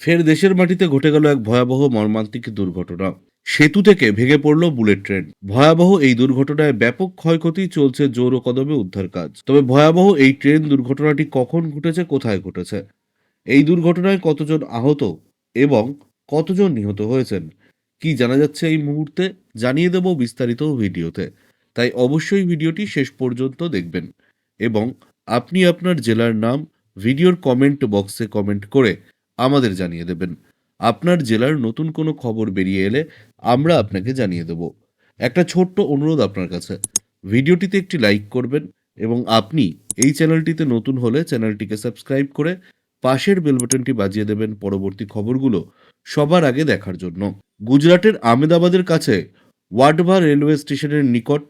ফের দেশের মাটিতে ঘটে গেল এক ভয়াবহ মর্মান্তিক দুর্ঘটনা। সেতু থেকে ভেঙে পড়ল বুলেট ট্রেন। ভয়াবহ এই দুর্ঘটনায় ব্যাপক ক্ষয়ক্ষতি চলছে জোর কদমে উদ্ধার কাজ। তবে ভয়াবহ এই ট্রেন দুর্ঘটনাটি কখন ঘটেছে, কোথায় ঘটেছে? এই দুর্ঘটনায় কতজন আহত এবং কতজন নিহত হয়েছেন? কি জানা যাচ্ছে এই মুহূর্তে? জানিয়ে দেব বিস্তারিত ভিডিওতে। তাই অবশ্যই ভিডিওটি শেষ পর্যন্ত দেখবেন এবং আপনি আপনার জেলার নাম ভিডিওর কমেন্ট বক্সে কমেন্ট করে আমাদের জানিয়ে দেবেন। আপনার জেলার নতুন কোনো খবর বেরিয়ে এলে আমরা আপনাকে জানিয়ে দেব। একটা ছোট্ট অনুরোধ আপনার কাছে। ভিডিওটিতে একটি লাইক করবেন এবং আপনি এই চ্যানেলটিতে নতুন হলে চ্যানেলটিকে সাবস্ক্রাইব করে পাশের বেল বাটনটি বাজিয়ে দেবেন পরবর্তী খবরগুলো সবার আগে দেখার জন্য। গুজরাটের আমেদাবাদের কাছে ওয়াডভা রেলওয়ে স্টেশনের নিকট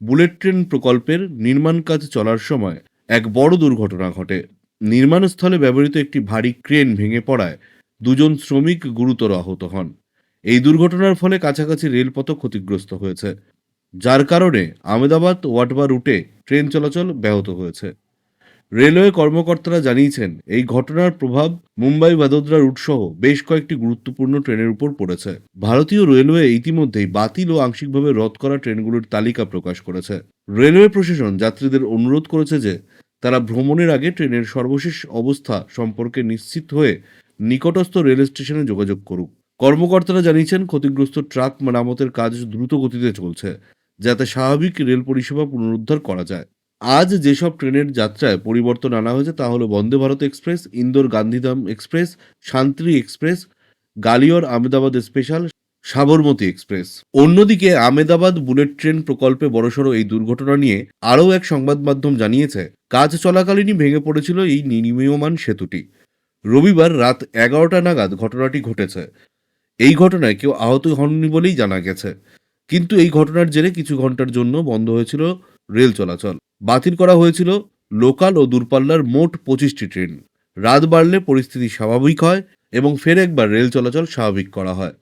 বুলেট ট্রেন প্রকল্পের নির্মাণ কাজ চলার সময় এক বড় দুর্ঘটনা ঘটে। নির্মাণস্থলে ব্যবহৃত একটি ভারী ক্রেন ভেঙে পড়ায় দুজন শ্রমিক গুরুতর আহত হন। এই দুর্ঘটনার ফলে কাছাকাছি রেলপথও ক্ষতিগ্রস্ত হয়েছে। যার কারণে আমেদাবাদ ওয়াটবা রুটে ট্রেন চলাচল ব্যাহত হয়েছে। রেলওয়ে কর্মকর্তারা জানিয়েছেন, এই ঘটনার প্রভাব মুম্বাই ভাদোদরা রুট সহ বেশ কয়েকটি গুরুত্বপূর্ণ ট্রেনের উপর পড়েছে। ভারতীয় রেলওয়ে ইতিমধ্যেই বাতিল ও আংশিকভাবে রদ করা ট্রেনগুলোর তালিকা প্রকাশ করেছে। রেলওয়ে প্রশাসন যাত্রীদের অনুরোধ করেছে যে, তারা ভ্রমণের আগে ট্রেনের সর্বশেষ অবস্থা সম্পর্কে নিশ্চিত হয়ে নিকটস্থ রেল স্টেশনে যোগাযোগ করুক। কর্মকর্তারা জানিয়েছেন, ক্ষতিগ্রস্ত ট্রাক মেরামতের কাজ দ্রুত গতিতে চলছে, যাতে স্বাভাবিক রেল পরিষেবা পুনরুদ্ধার করা যায়। আজ যেসব ট্রেনের যাত্রায় পরিবর্তন আনা হয়েছে, তা হলো Vande Bharat express, Indore Gandhidham express, Shanti express, Gwalior Ahmedabad special, Sabarmati express. অন্যদিকে আমেদাবাদ বুলেট ট্রেন প্রকল্পে বড়সড় এই দুর্ঘটনা নিয়ে আরও এক সংবাদ মাধ্যম জানিয়েছে, কাজ চলাকালীনই ভেঙে পড়েছিল এই নির্মীয়মান সেতুটি। রবিবার রাত এগারোটা নাগাদ ঘটনাটি ঘটেছে। এই ঘটনায় কেউ আহত হননি বলেই জানা গেছে। কিন্তু এই ঘটনার জেরে কিছু ঘণ্টার জন্য বন্ধ হয়েছিল রেল চলাচল। বাতিল করা হয়েছিল লোকাল ও দূরপাল্লার মোট পঁচিশটি ট্রেন। রাত বাড়লে পরিস্থিতি স্বাভাবিক হয় এবং ফের একবার রেল চলাচল স্বাভাবিক করা হয়।